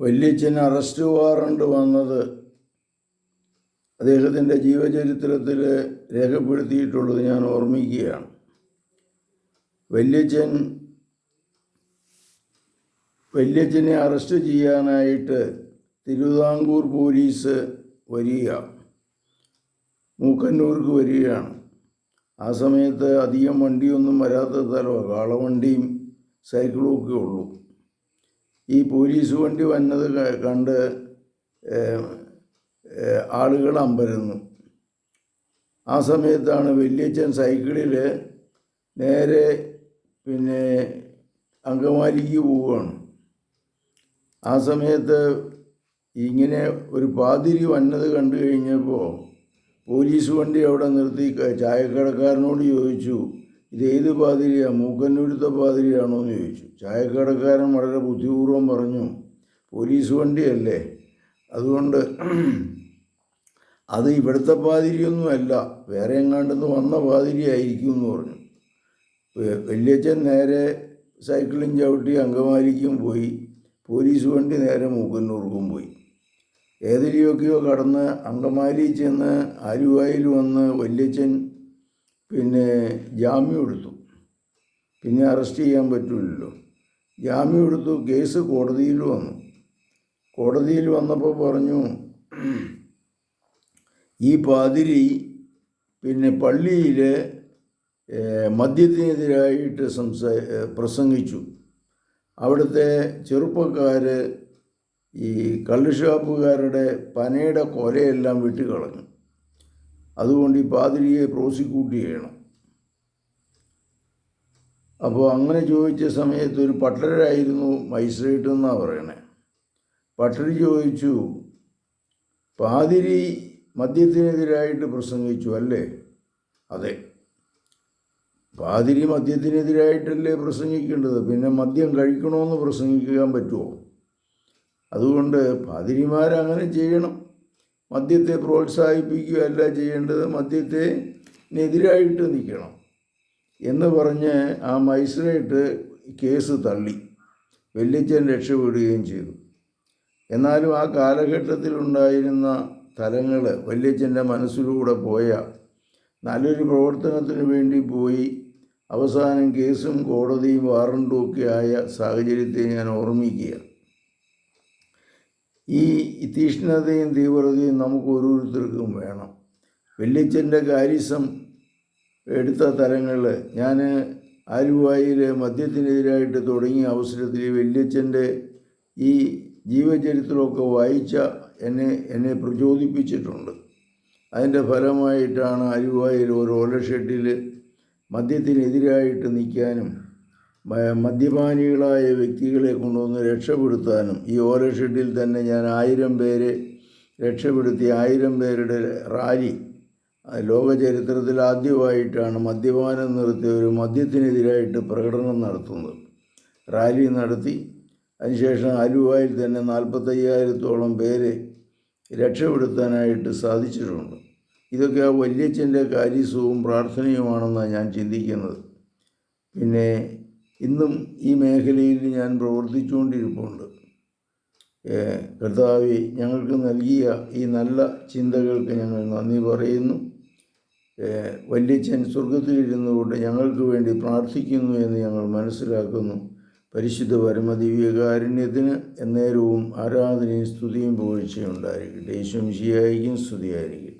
വല്യച്ഛന് arrest warrant വന്നത് അദ്ദേഹത്തിന്റെ ജീവചരിത്രത്തിൽ രേഖപ്പെടുത്തിയിട്ടുള്ളത് ഞാൻ ഓർമ്മിക്കുകയാണ്. വല്യച്ഛൻ വല്യച്ഛനെ അറസ്റ്റ് ചെയ്യാനായിട്ട് തിരുവിതാംകൂർ പോലീസ് വരിക മൂക്കന്നൂർക്ക് വരികയാണ്. ആ സമയത്ത് അധികം വണ്ടിയൊന്നും വരാത്ത സ്ഥലമാണ്. കാളവണ്ടിയും സൈക്കിളും ഒക്കെ ഉള്ളൂ. ഈ പോലീസ് വണ്ടി വന്നത് കണ്ട് ആളുകൾ അമ്പരന്നു. ആ സമയത്താണ് വല്യച്ഛൻ സൈക്കിളിൽ നേരെ പിന്നെ അങ്കമാലിക്ക് പോവുകയാണ്. ആ സമയത്ത് ഇങ്ങനെ ഒരു പാതിരി വന്നത് കണ്ടു കഴിഞ്ഞപ്പോൾ പോലീസ് വണ്ടി അവിടെ നിർത്തി. ചായക്കടക്കാരനോട് ചോദിച്ചു ഇത് ഏത് പാതിരിയാണ് ഒരുത്ത പാതിരിയാണോ എന്ന് ചോദിച്ചു. ചായക്കടക്കാരൻ വളരെ ബുദ്ധിപൂർവം പറഞ്ഞു പോലീസ് വണ്ടിയല്ലേ? അതുകൊണ്ട് അത് ഇവിടുത്തെ പാതിരിയൊന്നുമല്ല വേറെ എങ്ങാണ്ടെന്ന് വന്ന പാതിരി ആയിരിക്കും എന്ന് പറഞ്ഞു. വല്യച്ഛൻ നേരെ സൈക്കിളും ചവിട്ടി അങ്കമാലിക്കും പോയി. പോലീസ് വണ്ടി നേരെ മൂക്കന്നൂർക്കും പോയി. ഏതിലെയൊക്കെയോ കടന്ന് അങ്കമാലി ചെന്ന് ആലുവായിൽ വന്ന് വല്യച്ഛൻ പിന്നെ ജാമ്യം എടുത്തു. പിന്നെ അറസ്റ്റ് ചെയ്യാൻ പറ്റില്ലല്ലോ. ജാമ്യം എടുത്തു കേസ് കോടതിയിൽ വന്നു. കോടതിയിൽ വന്നപ്പോൾ പറഞ്ഞു ഈ പാതിരി പിന്നെ പള്ളിയിൽ മദ്യത്തിനെതിരായിട്ട് സംസാ പ്രസംഗിച്ചു. അവിടുത്തെ ചെറുപ്പക്കാർ ഈ കള്ളുഷാപ്പുകാരുടെ പനയുടെ കൊലയെല്ലാം വെട്ടിക്കളഞ്ഞു അതുകൊണ്ട് ഈ പാതിരിയെ പ്രോസിക്യൂട്ട് ചെയ്യണം. അപ്പോൾ അങ്ങനെ ചോദിച്ച സമയത്ത് ഒരു പട്ടരായിരുന്നു മജിസ്ട്രേറ്റ് എന്നാണ് പറയണേ. പട്ടരി ചോദിച്ചു പാതിരി മദ്യത്തിനെതിരായിട്ട് പ്രസംഗിച്ചു അല്ലേ? അതെ. പാതിരി മദ്യത്തിനെതിരായിട്ടല്ലേ പ്രസംഗിക്കേണ്ടത്? പിന്നെ മദ്യം കഴിക്കണമെന്ന് പ്രസംഗിക്കാൻ പറ്റുമോ അതുകൊണ്ട് പാതിരിമാരങ്ങനെ ചെയ്യണം. മദ്യത്തെ പ്രോത്സാഹിപ്പിക്കുകയല്ല ചെയ്യേണ്ടത് മദ്യത്തെ എതിരായിട്ട് നിൽക്കണം എന്ന് പറഞ്ഞ് ആ മജിസ്ട്രേറ്റ് കേസ് തള്ളി. വല്യച്ഛൻ രക്ഷപ്പെടുകയും ചെയ്തു. എന്നാലും ആ കാലഘട്ടത്തിലുണ്ടായിരുന്ന തലങ്ങൾ വല്യച്ഛന്റെ മനസ്സിലൂടെ പോയ നല്ലൊരു പ്രവർത്തനത്തിന് വേണ്ടി പോയി. അവസാനം കേസും കോടതിയും വാറണ്ടും ഒക്കെ ആയ സാഹചര്യത്തെ ഞാൻ ഓർമ്മിക്കുക ഈ തീഷ്ണതയും തീവ്രതയും നമുക്ക് ഓരോരുത്തർക്കും വേണം. വെള്ളിച്ചന്റെ കാര്യസം എടുത്ത തലങ്ങളിൽ ഞാൻ ആലുവായിൽ മദ്യത്തിനെതിരായിട്ട് തുടങ്ങിയ അവസരത്തിൽ വല്യച്ഛന്റെ ഈ ജീവചരിത്രമൊക്കെ വായിച്ച എന്നെ എന്നെ പ്രചോദിപ്പിച്ചിട്ടുണ്ട്. അതിന്റെ ഫലമായിട്ടാണ് ആലുവായിൽ ഒരു ഓലഷെഡിൽ മദ്യത്തിനെതിരായിട്ട് നിൽക്കാനും മദ്യപാനികളായ വ്യക്തികളെ കൊണ്ടുവന്ന് രക്ഷപ്പെടുത്താനും ഈ ഓലഷെഡിൽ തന്നെ ഞാൻ ആയിരം പേരെ രക്ഷപ്പെടുത്തി ആയിരം പേരുടെ റാലി ലോക ചരിത്രത്തിൽ ആദ്യമായിട്ടാണ് മദ്യപാനം നിർത്തിയ ഒരു മദ്യത്തിനെതിരായിട്ട് പ്രകടനം നടത്തുന്നത്. റാലി നടത്തി അതിനുശേഷം ആലുവായിൽ തന്നെ നാൽപ്പത്തയ്യായിരത്തോളം പേരെ രക്ഷപ്പെടുത്താനായിട്ട് സാധിച്ചിട്ടുണ്ട്. ഇതൊക്കെ ആ വല്യച്ഛന്റെ കാര്യസവും പ്രാർത്ഥനയുമാണെന്നാണ് ഞാൻ ചിന്തിക്കുന്നത്. പിന്നെ ഇന്നും ഈ മേഖലയിൽ ഞാൻ പ്രവർത്തിച്ചുകൊണ്ടിരിപ്പുണ്ട്. കർത്താവി ഞങ്ങൾക്ക് നൽകിയ ഈ നല്ല ചിന്തകൾക്ക് ഞങ്ങൾ നന്ദി പറയുന്നു. വല്യച്ഛൻ സ്വർഗത്തിലിരുന്നു കൊണ്ട് ഞങ്ങൾക്ക് വേണ്ടി പ്രാർത്ഥിക്കുന്നു എന്ന് ഞങ്ങൾ മനസ്സിലാക്കുന്നു. പരിശുദ്ധ പരമദിവ്യകാരുണ്യത്തിന് എന്നേരവും ആരാധനയും സ്തുതിയും പുകഴ്ചയും ഉണ്ടായിരിക്കട്ടെ. യേശും സ്തുതിയായിരിക്കും